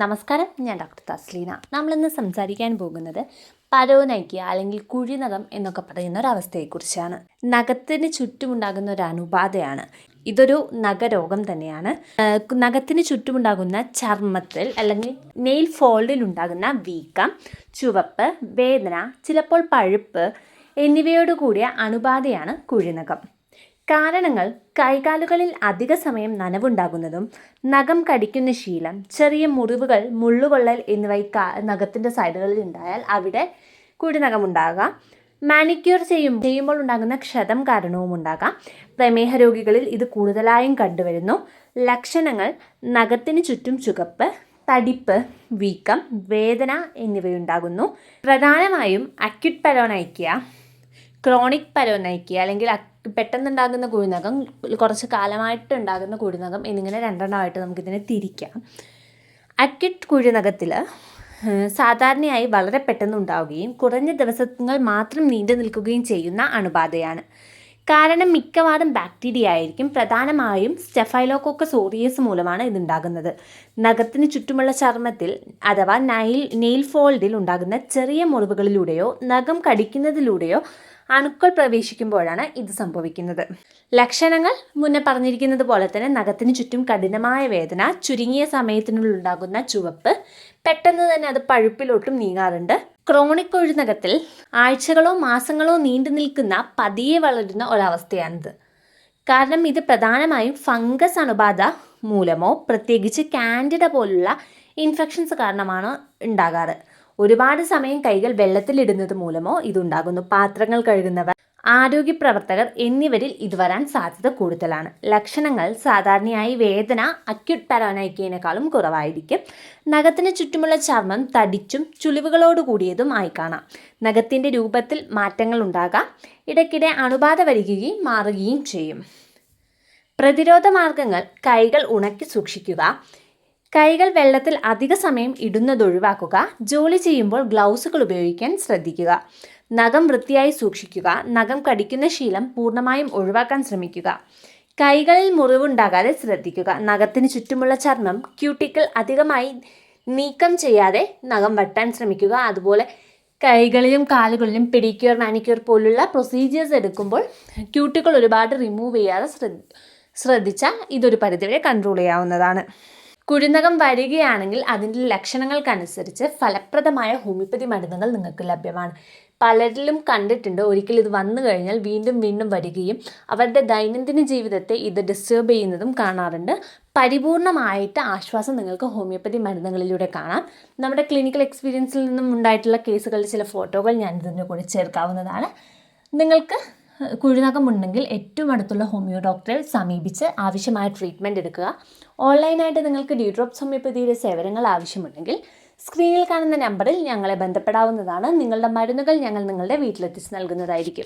നമസ്കാരം ഞാൻ ഡോക്ടർ തസ്ലീന. നമ്മളിന്ന് സംസാരിക്കാൻ പോകുന്നത് പരോനൈക്യ അല്ലെങ്കിൽ കുഴിനഖം എന്നൊക്കെ പറയുന്ന ഒരു അവസ്ഥയെക്കുറിച്ചാണ്. നഖത്തിന് ചുറ്റുമുണ്ടാകുന്ന ഒരു അണുബാധയാണ്. ഇതൊരു നഖരോഗം തന്നെയാണ്. നഖത്തിന് ചുറ്റുമുണ്ടാകുന്ന ചർമ്മത്തിൽ അല്ലെങ്കിൽ നെയിൽ ഫോൾഡിൽ ഉണ്ടാകുന്ന വീക്കം ചുവപ്പ് വേദന ചിലപ്പോൾ പഴുപ്പ് എന്നിവയോട് കൂടിയ അണുബാധയാണ് കുഴിനകം കാരണങ്ങൾ കൈകാലുകളിൽ അധിക സമയം നനവുണ്ടാകുന്നതും നഖം കടിക്കുന്ന ശീലം ചെറിയ മുറിവുകൾ മുള്ളുകൊള്ളൽ എന്നിവ ഈ നഖത്തിന്റെ സൈഡുകളിൽ ഉണ്ടായാൽ അവിടെ കൂടി ഉണ്ടാകാം. മാനിക്യൂർ ചെയ്യും ചെയ്യുമ്പോൾ ഉണ്ടാകുന്ന ക്ഷതം കാരണവും ഉണ്ടാകാം. പ്രമേഹ രോഗികളിൽ ഇത് കൂടുതലായും കണ്ടുവരുന്നു. ലക്ഷണങ്ങൾ നഖത്തിന് ചുറ്റും ചുകപ്പ് തടിപ്പ് വീക്കം വേദന എന്നിവയുണ്ടാകുന്നു. പ്രധാനമായും അക്യുട്ട് പെരോണൈക്യ ക്രോണിക് പരോനൈക്കി അല്ലെങ്കിൽ പെട്ടെന്നുണ്ടാകുന്ന കുഴിനകം കുറച്ച് കാലമായിട്ട് ഉണ്ടാകുന്ന കുഴിനകം എന്നിങ്ങനെ രണ്ടെണ്ണമായിട്ട് നമുക്കിതിനെ തിരിക്കാം. അക്യുട്ട് കുഴിനകത്തിൽ സാധാരണയായി വളരെ പെട്ടെന്ന് ഉണ്ടാവുകയും കുറഞ്ഞ ദിവസങ്ങൾ മാത്രം നീണ്ടു നിൽക്കുകയും ചെയ്യുന്ന അണുബാധയാണ്. കാരണം മിക്കവാറും ബാക്ടീരിയ ആയിരിക്കും. പ്രധാനമായും സ്റ്റെഫൈലോകോക്കസ് ഓറിയസ് മൂലമാണ് ഇതുണ്ടാകുന്നത്. നഖത്തിന് ചുറ്റുമുള്ള ചർമ്മത്തിൽ അഥവാ നൈൽ നെയിൽ ഫോൾഡിൽ ഉണ്ടാകുന്ന ചെറിയ മുറിവുകളിലൂടെയോ നഖം കടിക്കുന്നതിലൂടെയോ അണുക്കൾ പ്രവേശിക്കുമ്പോഴാണ് ഇത് സംഭവിക്കുന്നത്. ലക്ഷണങ്ങൾ മുന്നേ പറഞ്ഞിരിക്കുന്നത് പോലെ തന്നെ നഖത്തിന് ചുറ്റും കഠിനമായ വേദന ചുരുങ്ങിയ സമയത്തിനുള്ളിൽ ഉണ്ടാകുന്ന ചുവപ്പ് പെട്ടെന്ന് തന്നെ അത് പഴുപ്പിലോട്ടും നീങ്ങാറുണ്ട്. ക്രോണിക് കൊഴുനകത്തിൽ ആഴ്ചകളോ മാസങ്ങളോ നീണ്ടു നിൽക്കുന്ന പതിയെ വളരുന്ന ഒരവസ്ഥയാണിത്. കാരണം ഇത് പ്രധാനമായും ഫംഗസ് അണുബാധ മൂലമോ പ്രത്യേകിച്ച് കാൻഡിഡ പോലുള്ള ഇൻഫെക്ഷൻസ് കാരണമാണ് ഉണ്ടാകാറ്. ഒരുപാട് സമയം കൈകൾ വെള്ളത്തിലിടുന്നത് മൂലമോ ഇതുണ്ടാകുന്നു. പാത്രങ്ങൾ കഴുകുന്നവർ ആരോഗ്യ പ്രവർത്തകർ എന്നിവരിൽ ഇത് വരാൻ സാധ്യത കൂടുതലാണ്. ലക്ഷണങ്ങൾ സാധാരണയായി വേദന അക്യൂട്ട് പാരാനൈക്കയേക്കാളും കുറവായിരിക്കും. നഖത്തിന് ചുറ്റുമുള്ള ചർമ്മം തടിച്ചും ചുളിവുകളോട് കൂടിയതും ആയി കാണാം. നഖത്തിന്റെ രൂപത്തിൽ മാറ്റങ്ങൾ ഉണ്ടാകാം. ഇടയ്ക്കിടെ അണുബാധ വരികയും മാറുകയും ചെയ്യും. പ്രതിരോധ മാർഗങ്ങൾ കൈകൾ ഉണക്കി സൂക്ഷിക്കുക. കൈകൾ വെള്ളത്തിൽ അധിക സമയം ഇടുന്നത് ഒഴിവാക്കുക. ജോലി ചെയ്യുമ്പോൾ ഗ്ലൗസുകൾ ഉപയോഗിക്കാൻ ശ്രദ്ധിക്കുക. നഖം വൃത്തിയായി സൂക്ഷിക്കുക നഖം കടിക്കുന്ന ശീലം പൂർണമായും ഒഴിവാക്കാൻ ശ്രമിക്കുക. കൈകളിൽ മുറിവുണ്ടാകാതെ ശ്രദ്ധിക്കുക. നഖത്തിന് ചുറ്റുമുള്ള ചർമ്മം ക്യൂട്ടിക്കിൾ അധികമായി നീക്കം ചെയ്യാതെ നഖം വെട്ടാൻ ശ്രമിക്കുക. അതുപോലെ കൈകളിലും കാലുകളിലും പെഡിക്യൂർ മാനിക്യൂർ പോലുള്ള പ്രൊസീജിയേഴ്സ് എടുക്കുമ്പോൾ ക്യൂട്ടിക്കൾ ഒരുപാട് റിമൂവ് ചെയ്യാതെ ശ്രദ്ധ ശ്രദ്ധിച്ചാൽ ഇതൊരു പരിധിവരെ കൺട്രോൾ ചെയ്യാവുന്നതാണ്. കുഴിനകം വരികയാണെങ്കിൽ അതിന്റെ ലക്ഷണങ്ങൾക്കനുസരിച്ച് ഫലപ്രദമായ ഹോമിയോപ്പതി മരുന്നുകൾ നിങ്ങൾക്ക് ലഭ്യമാണ്. പലരിലും കണ്ടിട്ടുണ്ട് ഒരിക്കൽ ഇത് വന്നു കഴിഞ്ഞാൽ വീണ്ടും വീണ്ടും വരികയും അവരുടെ ദൈനംദിന ജീവിതത്തെ ഇത് ഡിസ്റ്റർബ് ചെയ്യുന്നതും കാണാറുണ്ട്. പരിപൂർണമായിട്ട് ആശ്വാസം നിങ്ങൾക്ക് ഹോമിയോപ്പതി മരുന്നുകളിലൂടെ കാണാം. നമ്മുടെ ക്ലിനിക്കൽ എക്സ്പീരിയൻസിൽ നിന്നും ഉണ്ടായിട്ടുള്ള കേസുകളുടെ ചില ഫോട്ടോകൾ ഞാൻ ഇതിന്റെ കൂടെ ചേർക്കാവുന്നതാണ്. നിങ്ങൾക്ക് കുഴിനകം ഉണ്ടെങ്കിൽ ഏറ്റവും അടുത്തുള്ള ഹോമിയോ ഡോക്ടറെ സമീപിച്ച് ആവശ്യമായ ട്രീറ്റ്മെന്റ് എടുക്കുക. ഓൺലൈനായിട്ട് നിങ്ങൾക്ക് ഡ്യൂഡ്രോപ്സ് ഹോമിയോപ്പതിയുടെ സേവനങ്ങൾ ആവശ്യമുണ്ടെങ്കിൽ സ്ക്രീനിൽ കാണുന്ന നമ്പറിൽ ഞങ്ങളെ ബന്ധപ്പെടാവുന്നതാണ്. നിങ്ങളുടെ മരുന്നുകൾ ഞങ്ങൾ നിങ്ങളുടെ വീട്ടിലെത്തിച്ച് നൽകുന്നതായിരിക്കും.